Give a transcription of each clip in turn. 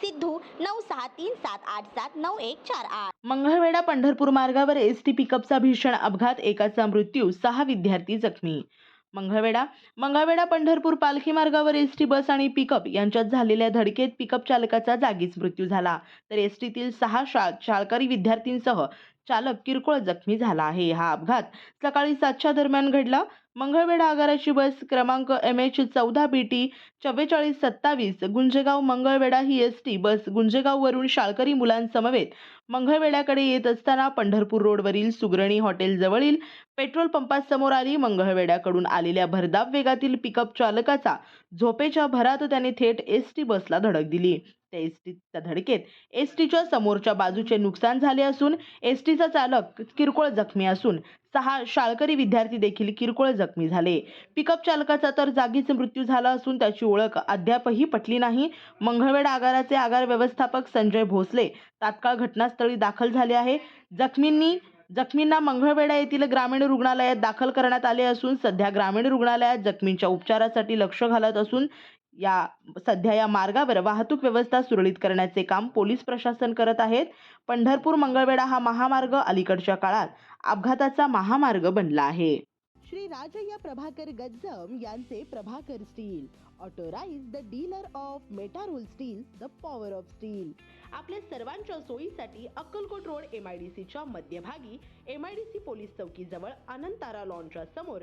सिद्धू नऊ सहा तीन सात आठ सात नऊ एक चार आठ. मंगळवेढा पंढरपूर मार्गावर एस टी पिकअपचा भीषण अपघात एकाचा मृत्यू सहा विद्यार्थी जखमी. मंगळवेढा मंगळवेढा पंढरपूर पालखी मार्गावर एस टी बस आणि पिकअप यांच्यात झालेल्या धडकेत पिकअप चालकाचा जागीच मृत्यू झाला. तर एस टीतील सहा शाळ शाळकरी विद्यार्थींसह चालक किरकोळ जखमी झाला आहे. हा अपघात सकाळी सातच्या दरम्यान घडला. मंगळवेढा आगाराची बस क्रमांक एम एच चौदा बी टी चव्वेचाळीस सत्तावीस गुंजेगाव मंगळवेढा ही एस टी बस गुंजेगाववरून शाळकरी मुलांसमवेत. मंगळवेढ्याकडे येत असताना पंढरपूर रोडवरील सुग्रणी हॉटेलजवळील पेट्रोल पंपासमोर आली मंगळवेढ्याकडून आलेल्या भरधाव वेगातील पिकअप चालकाचा झोपेच्या भरात त्याने थेट एस टी बसला धडक दिली. त्या एस टीच्या धडकेत. एस टीच्या समोरच्या बाजूचे नुकसान झाले असून एस टीचा चालक किरकोळ जखमी असून सहा शाळकरी विद्यार्थी देखील किरकोळ जखमी झाले. पिकअप चालकाचा तर जागीच मृत्यू झाला असून त्याची ओळख अद्यापही पटली नाही. मंगळवेढा आगाराचे आगार व्यवस्थापक संजय भोसले तात्काळ घटनास्थळी दाखल झाले आहे. जखमींनी जखमींना मंगळवेढा येथील ग्रामीण रुग्णालयात दाखल करण्यात आले असून सध्या ग्रामीण रुग्णालयात जखमींच्या उपचारासाठी लक्ष घालत असून या सध्या या मार्गावर वाहतूक व्यवस्था सुरळीत करण्याचे काम पोलीस प्रशासन करत आहेत. पंढरपूर मंगळवेढा हा महामार्ग अलीकडच्या काळात अपघाताचा महामार्ग बनला आहे. श्री राजय्या प्रभाकर गज्जम यांचे Prabhakar steel authorised dealer of Metarol steel the power of steel. आपल्या सर्वांच्या सोयीसाठी Akkalkot road M I D सीच्या मध्यभागी M I D C police चौकीजवळ Anantara लॉनच्या समोर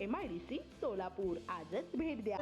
एमआयडीसी सोलापूर. आजच भेट द्या.